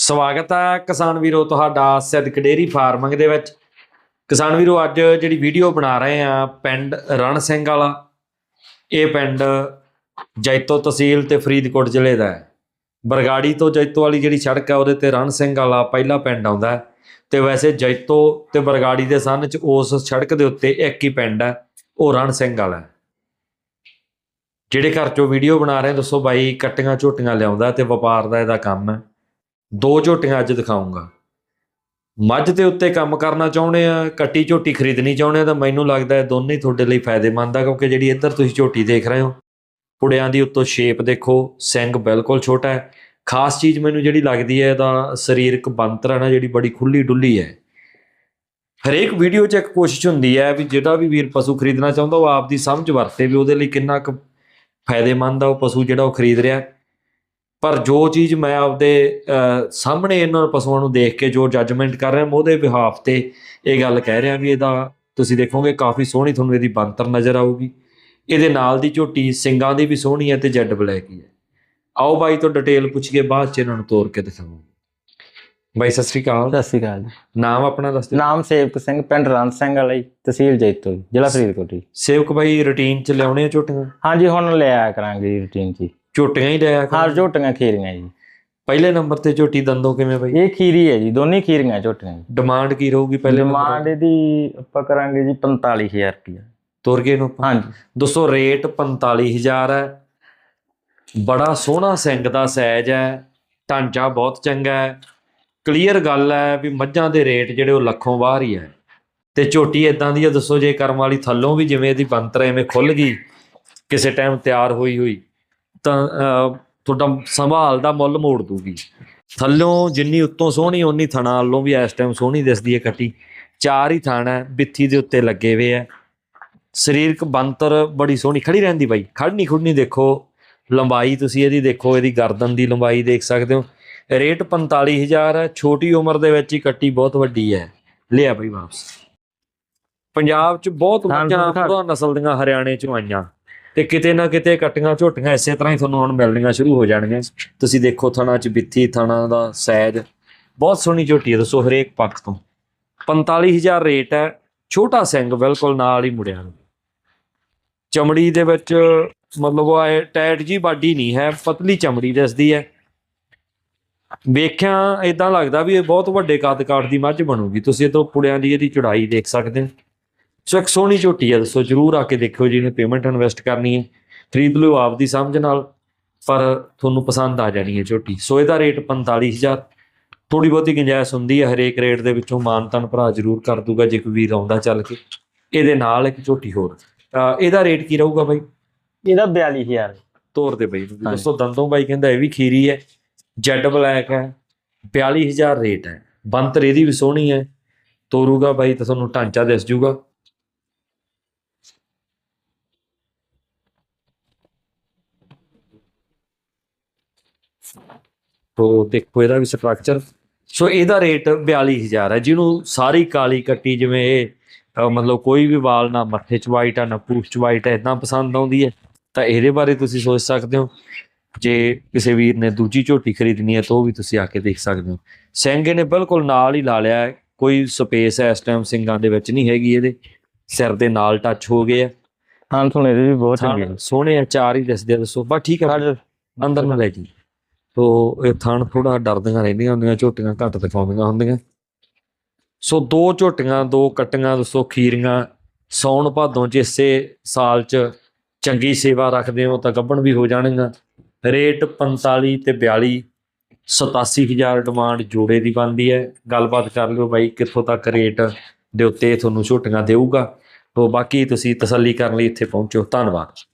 ਸਵਾਗਤ ਹੈ ਕਿਸਾਨ ਵੀਰੋ ਤੁਹਾਡਾ ਸਿੱਧਕ ਡੇਰੀ ਫਾਰਮਿੰਗ ਦੇ ਵਿੱਚ। ਕਿਸਾਨ ਵੀਰੋ, ਅੱਜ ਜਿਹੜੀ ਵੀਡੀਓ ਬਣਾ ਰਹੇ ਆ ਪਿੰਡ ਰਣ ਸਿੰਘ ਵਾਲਾ। ਇਹ ਪਿੰਡ ਜੈਤੋ ਤਹਿਸੀਲ ਤੇ ਫਰੀਦਕੋਟ ਜ਼ਿਲ੍ਹੇ ਦਾ ਹੈ। ਬਰਗਾੜੀ ਤੋਂ ਜੈਤੋ ਵਾਲੀ ਜਿਹੜੀ ਸੜਕ ਹੈ, ਉਹਦੇ ਤੇ ਰਣ ਸਿੰਘ ਵਾਲਾ ਪਹਿਲਾ ਪਿੰਡ ਆਉਂਦਾ ਹੈ। ਤੇ ਵੈਸੇ ਜੈਤੋ ਤੇ ਬਰਗਾੜੀ ਦੇ ਸੰਨ ਚ ਉਸ ਸੜਕ ਦੇ ਉੱਤੇ ਇੱਕ ਹੀ ਪਿੰਡ ਹੈ, ਉਹ ਰਣ ਸਿੰਘ ਵਾਲਾ ਜਿਹੜੇ ਘਰ ਚੋਂ ਵੀਡੀਓ ਬਣਾ ਰਹੇ, ਦੱਸੋ ਬਾਈ, ਕੱਟੀਆਂ ਝੋਟੀਆਂ ਲਿਆਉਂਦਾ ਤੇ ਵਪਾਰ ਦਾ ਇਹਦਾ ਕੰਮ ਹੈ। ਦੋ ਝੋਟੀਆਂ ਅੱਜ ਦਿਖਾਉਂਗਾ। ਮੱਝ ਦੇ ਉੱਤੇ ਕੰਮ ਕਰਨਾ ਚਾਹੁੰਦੇ ਆ, ਕੱਟੀ ਝੋਟੀ ਖਰੀਦਣੀ ਚਾਹੁੰਦੇ ਆ, ਤਾਂ ਮੈਨੂੰ ਲੱਗਦਾ ਹੈ ਦੋਨੇ ਹੀ ਤੁਹਾਡੇ ਲਈ ਫਾਇਦੇਮੰਦ ਆ, ਕਿਉਂਕਿ ਜਿਹੜੀ ਇੱਧਰ ਤੁਸੀਂ ਝੋਟੀ ਦੇਖ ਰਹੇ ਹੋ, ਪੁੜਿਆਂ ਦੀ ਉੱਤੋਂ ਸ਼ੇਪ ਦੇਖੋ, ਸਿੰਗ ਬਿਲਕੁਲ ਛੋਟਾ ਹੈ। ਖਾਸ ਚੀਜ਼ ਮੈਨੂੰ ਜਿਹੜੀ ਲੱਗਦੀ ਹੈ, ਇਹਦਾ ਸਰੀਰਕ ਬੰਤਰ ਹੈ ਨਾ, ਜਿਹੜੀ ਬੜੀ ਖੁੱਲੀ ਡੁੱਲੀ ਹੈ। ਹਰੇਕ ਵੀਡੀਓ 'ਚ ਇੱਕ ਕੋਸ਼ਿਸ਼ ਹੁੰਦੀ ਹੈ ਵੀ ਜਿਹੜਾ ਵੀ ਵੀਰ ਪਸ਼ੂ ਖਰੀਦਣਾ ਚਾਹੁੰਦਾ, ਉਹ ਆਪਦੀ ਸਮਝ ਵਰਤੇ ਵੀ ਉਹਦੇ ਲਈ ਕਿੰਨਾ ਕੁ ਫਾਇਦੇਮੰਦ ਆ ਉਹ ਪਸ਼ੂ ਜਿਹੜਾ ਉਹ ਖਰੀਦ ਰਿਹਾ। ਪਰ ਜੋ ਚੀਜ਼ ਮੈਂ ਆਪਦੇ ਸਾਹਮਣੇ ਇਹਨਾਂ ਪਸ਼ੂਆਂ ਨੂੰ ਦੇਖ ਕੇ ਜੋ ਜੱਜਮੈਂਟ ਕਰ ਰਿਹਾ ਮੈਂ ਉਹਦੇ ਬਿਹਾਫ ਤੇ ਇਹ ਗੱਲ ਕਹਿ ਰਿਹਾ ਵੀ ਇਹਦਾ ਤੁਸੀਂ ਦੇਖੋਗੇ ਕਾਫੀ ਸੋਹਣੀ ਤੁਹਾਨੂੰ ਇਹਦੀ ਬੰਤਰ ਨਜ਼ਰ ਆਊਗੀ। ਇਹਦੇ ਨਾਲ ਦੀ ਝੋਟੀ ਸਿੰਗਾਂ ਦੀ ਵੀ ਸੋਹਣੀ ਹੈ ਤੇ ਜੈਡ ਬਲੈਕ ਹੀ ਹੈ। ਆਓ ਬਾਈ ਤੋਂ ਡਿਟੇਲ ਪੁੱਛੀਏ ਬਾਅਦ ਚ ਇਹਨਾਂ ਨੂੰ ਤੋੜ ਕੇ ਦਿਖਾਵਾਂਗੇ। ਬਾਈ ਸਤਿ ਸ੍ਰੀ ਅਕਾਲ। ਸਤਿ ਸ਼੍ਰੀ ਅਕਾਲ ਨਾਮ ਆਪਣਾ ਦੱਸ ਦਿਓ। ਨਾਮ ਸੇਵਕ ਸਿੰਘ ਪਿੰਡ ਰਣ ਸਿੰਘ ਵਾਲਾ ਜੀ ਤਹਿਸੀਲ ਜੈਤੋ ਜ਼ਿਲ੍ਹਾ ਫਰੀਦਕੋਟ ਜੀ। ਸੇਵਕ ਬਾਈ ਰੁਟੀਨ ਚ ਲਿਆਉਣੇ ਆ ਝੋਟੀਆਂ? ਹਾਂਜੀ ਹੁਣ ਲੈ ਆਇਆ ਕਰਾਂਗੇ ਜੀ ਰੂਟੀਨ ਜੀ ਝੋਟੀਆਂ ਹੀ ਲਿਆ ਹਾਂ। ਝੋਟੀਆਂ ਖੀਰੀਆਂ ਜੀ। ਪਹਿਲੇ ਨੰਬਰ ਤੇ ਝੋਟੀ ਦੰਦੋਂ ਕਿਵੇਂ ਬਾਈ? ਇਹ ਖੀਰੀ ਹੈ ਜੀ ਦੋਨੇ ਖੀਰੀਆਂ ਝੋਟੀਆਂ ਜੀ। ਡਿਮਾਂਡ ਕੀ ਰਹੂਗੀ ਪਹਿਲੇ ਡਿਮਾਂਡ ਇਹਦੀ ਆਪਾਂ ਕਰਾਂਗੇ ਜੀ 45000 ਰੁਪਇਆ ਤੁਰ ਗਏ ਨੂੰ ਹਾਂਜੀ। ਦੋਸਤੋ ਰੇਟ 45000 ਹੈ। ਬੜਾ ਸੋਹਣਾ ਸਿੰਘ ਦਾ ਸਾਈਜ਼ ਹੈ। ਢਾਂਚਾ ਬਹੁਤ ਚੰਗਾ ਹੈ। ਕਲੀਅਰ ਗੱਲ ਹੈ ਵੀ ਮੱਝਾਂ ਦੇ ਰੇਟ ਜਿਹੜੇ ਉਹ ਲੱਖੋਂ ਬਾਹਰ ਹੀ ਹੈ। ਤੇ ਝੋਟੀ ਇਦਾਂ ਦੀ ਹੈ ਦੱਸੋ ਜੇ ਕਰਮ ਵਾਲੀ ਥੱਲੋਂ ਵੀ ਜਿਵੇਂ ਇਹਦੀ ਬੰਤਰ ਐਵੇਂ ਖੁੱਲ ਗਈ ਕਿਸੇ ਟਾਈਮ ਤਿਆਰ ਹੋਈ ਹੋਈ। ਤਾਂ ਤੁਹਾਡਾ ਸੰਭਾਲ ਦਾ ਮੁੱਲ ਮੋੜ ਦੂਗੀ। ਥੱਲੋਂ ਜਿੰਨੀ ਉੱਤੋਂ ਸੋਹਣੀ ਓਨੀ ਥਣਾ ਵੱਲੋਂ ਵੀ ਇਸ ਟਾਈਮ ਸੋਹਣੀ ਦਿਸਦੀ ਹੈ ਕੱਟੀ ਚਾਰ ਹੀ ਥਣ ਹੈ ਬਿੱਥੀ ਦੇ ਉੱਤੇ ਲੱਗੇ ਹੋਏ ਹੈ। ਸਰੀਰਕ ਬੰਤਰ ਬੜੀ ਸੋਹਣੀ ਖੜੀ ਰਹਿੰਦੀ ਬਾਈ। ਖੜਨੀ ਖੁੜਨੀ ਦੇਖੋ ਲੰਬਾਈ ਤੁਸੀਂ ਇਹਦੀ ਦੇਖੋ ਇਹਦੀ ਗਰਦਨ ਦੀ ਲੰਬਾਈ ਦੇਖ ਸਕਦੇ ਹੋ। ਰੇਟ 45000 ਹੈ ਛੋਟੀ ਉਮਰ ਦੇ ਵਿੱਚ ਹੀ ਕੱਟੀ ਬਹੁਤ ਵੱਡੀ ਹੈ। ਲਿਆ ਬਾਈ ਵਾਪਸ। ਪੰਜਾਬ 'ਚ ਬਹੁਤ ਮੱਝਾਂ ਦਿਖਾ। ਪੂਰਾ ਨਸਲ ਦੀਆਂ ਹਰਿਆਣੇ 'ਚੋਂ ਆਈਆਂ। ਤੇ ਕਿਤੇ ਨਾ ਕਿਤੇ ਕੱਟੀਆਂ ਝੋਟੀਆਂ ਇਸੇ ਤਰ੍ਹਾਂ ਹੀ ਤੁਹਾਨੂੰ ਹੁਣ ਮਿਲਣੀਆਂ ਸ਼ੁਰੂ ਹੋ ਜਾਣਗੀਆਂ। ਤੁਸੀਂ ਦੇਖੋ ਥਣਾ 'ਚ ਬਿੱਥੀ ਥਣਾ ਦਾ ਸਾਈਜ਼ ਬਹੁਤ ਸੋਹਣੀ ਝੋਟੀ ਹੈ, ਦੱਸੋ ਹਰੇਕ ਪੱਖ ਤੋਂ। 45000 ਰੇਟ ਹੈ, ਛੋਟਾ ਸਿੰਘ ਬਿਲਕੁਲ ਨਾਲ ਹੀ ਮੁੜਿਆ ਨੂੰ। ਚਮੜੀ ਦੇ ਵਿੱਚ ਮਤਲਬ ਉਹ ਐ ਟਾਈਟ ਜੀ ਬਾਡੀ ਨਹੀਂ ਹੈ, ਪਤਲੀ ਚਮੜੀ ਦਿਸਦੀ ਹੈ। ਵੇਖਿਆ ਇਦਾਂ ਲੱਗਦਾ ਵੀ ਇਹ ਬਹੁਤ ਵੱਡੇ ਕੱਦ ਕਾਠ ਦੀ ਮੱਝ ਬਣੂਗੀ। ਤੁਸੀਂ ਇਹ ਤੋਂ ਪੁੜਿਆਂ ਦੀ ਇਹਦੀ ਚੜਾਈ ਦੇਖ ਸਕਦੇ ਹੋ। ਸੋ ਇੱਕ ਸੋਹਣੀ ਝੋਟੀ ਹੈ ਦੱਸੋ ਜਰੂਰ ਆ ਕੇ ਦੇਖਿਓ ਜਿਹਨੇ ਪੇਮੈਂਟ ਇਨਵੈਸਟ ਕਰਨੀ ਹੈ। ਖਰੀਦ ਲਿਓ ਆਪਦੀ ਸਮਝ ਨਾਲ ਪਰ ਤੁਹਾਨੂੰ ਪਸੰਦ ਆ ਜਾਣੀ ਹੈ ਝੋਟੀ। ਸੋ ਇਹਦਾ ਰੇਟ 45000 ਥੋੜੀ ਬਹੁਤੀ ਗੁੰਜਾਇਸ਼ ਹੁੰਦੀ ਹੈ ਹਰੇਕ ਰੇਟ ਦੇ ਵਿੱਚੋਂ ਮਾਨਤਨ ਭਰਾ ਜਰੂਰ ਕਰ ਦੂਗਾ ਜੇ ਕੋਈ ਵੀਰ ਆਉਂਦਾ ਚੱਲ ਕੇ। ਇਹਦੇ ਨਾਲ ਇੱਕ ਝੋਟੀ ਹੋਰ। ਇਹਦਾ ਰੇਟ ਕੀ ਰਹੂਗਾ ਬਾਈ? ਇਹਦਾ 42000 ਤੋਰ ਦੇ ਬਾਈ ਦੋਸਤੋ ਦੰਦੋਂ ਬਾਈ ਕਹਿੰਦਾ ਇਹ ਵੀ ਖੀਰੀ ਹੈ ਜੈਡ ਬਲੈਕ ਹੈ 42000 ਰੇਟ ਹੈ। ਬੰਤਰ ਇਹਦੀ ਵੀ ਸੋਹਣੀ ਹੈ ਤੋਰੂਗਾ ਬਾਈ ਤਾਂ ਤੁਹਾਨੂੰ ਢਾਂਚਾ ਦਿਸ ਜੂਗਾ। ਤੋ ਦੇਖੋ ਇਹਦਾ ਵੀ ਸਟਰਕਚਰ ਸੋ ਇਹਦਾ ਰੇਟ 42000 ਹੈ। ਜਿਹਨੂੰ ਸਾਰੀ ਕਾਲੀ ਕੱਟੀ ਜਿਵੇਂ ਇਹ ਮਤਲਬ ਕੋਈ ਵੀ ਵਾਲ ਨਾ ਮੱਥੇ ਚ ਵਾਈਟ ਆ ਨਾ ਪੂਛ ਚ ਵਾਈਟ ਹੈ ਇਦਾਂ ਪਸੰਦ ਆਉਂਦੀ ਹੈ। ਤਾਂ ਇਹਦੇ ਬਾਰੇ ਤੁਸੀਂ ਸੋਚ ਸਕਦੇ ਹੋ। ਜੇ ਕਿਸੇ ਵੀਰ ਨੇ ਦੂਜੀ ਝੋਟੀ ਖਰੀਦਣੀ ਹੈ ਤਾਂ ਉਹ ਵੀ ਤੁਸੀਂ ਆ ਕੇ ਦੇਖ ਸਕਦੇ ਹੋ। ਸਿੰਘੇ ਨੇ ਬਿਲਕੁਲ ਨਾਲ ਹੀ ਲਾ ਲਿਆ ਕੋਈ ਸਪੇਸ ਹੈ ਇਸ ਟਾਈਮ ਸਿੰਘਾਂ ਦੇ ਵਿੱਚ ਨਹੀਂ ਹੈਗੀ ਇਹਦੇ। ਸਿਰ ਦੇ ਨਾਲ ਟੱਚ ਹੋ ਗਏ ਆ। ਹਾਂ ਤੁਹਾਨੂੰ ਇਹਦੀ ਵੀ ਬਹੁਤ ਚੰਗੀ ਸੋਹਣੇ ਆ ਚਾਰ ਹੀ ਦਿਸਦੇ ਆ ਦੱਸੋ। ਬਸ ਠੀਕ ਹੈ ਅੰਦਰ ਨਾ ਲੈ ਜੀ ਸੋ ਇਹ ਥਣ ਥੋੜਾ ਡਰਦੀਆਂ ਰਹਿੰਦੀਆਂ ਹੁੰਦੀਆਂ, ਝੋਟੀਆਂ ਘੱਟ ਦਿਖਾਉਂਦੀਆਂ ਹੁੰਦੀਆਂ। ਸੋ ਦੋ ਝੋਟੀਆਂ, ਦੋ ਕੱਟੀਆਂ, ਦੱਸੋ ਖੀਰੀਆਂ ਸੌਣ ਭਾਦੋਂ ਚ ਇਸੇ ਸਾਲ ਚ ਚੰਗੀ ਸੇਵਾ ਰੱਖਦੇ ਹੋ ਤਾਂ ਗੱਭਣ ਵੀ ਹੋ ਜਾਣਗੀਆਂ। ਰੇਟ 45 ਤੇ 42 87000 ਡਿਮਾਂਡ ਜੋੜੇ ਦੀ ਬਣਦੀ ਹੈ। ਗੱਲਬਾਤ ਕਰ ਲਿਓ ਬਾਈ, ਕਿੱਥੋਂ ਤੱਕ ਰੇਟ ਦੇ ਉੱਤੇ ਤੁਹਾਨੂੰ ਝੋਟੀਆਂ ਦੇਊਗਾ। ਤੋ ਬਾਕੀ ਤੁਸੀਂ ਤਸੱਲੀ ਕਰਨ ਲਈ ਇੱਥੇ ਪਹੁੰਚੋ। ਧੰਨਵਾਦ।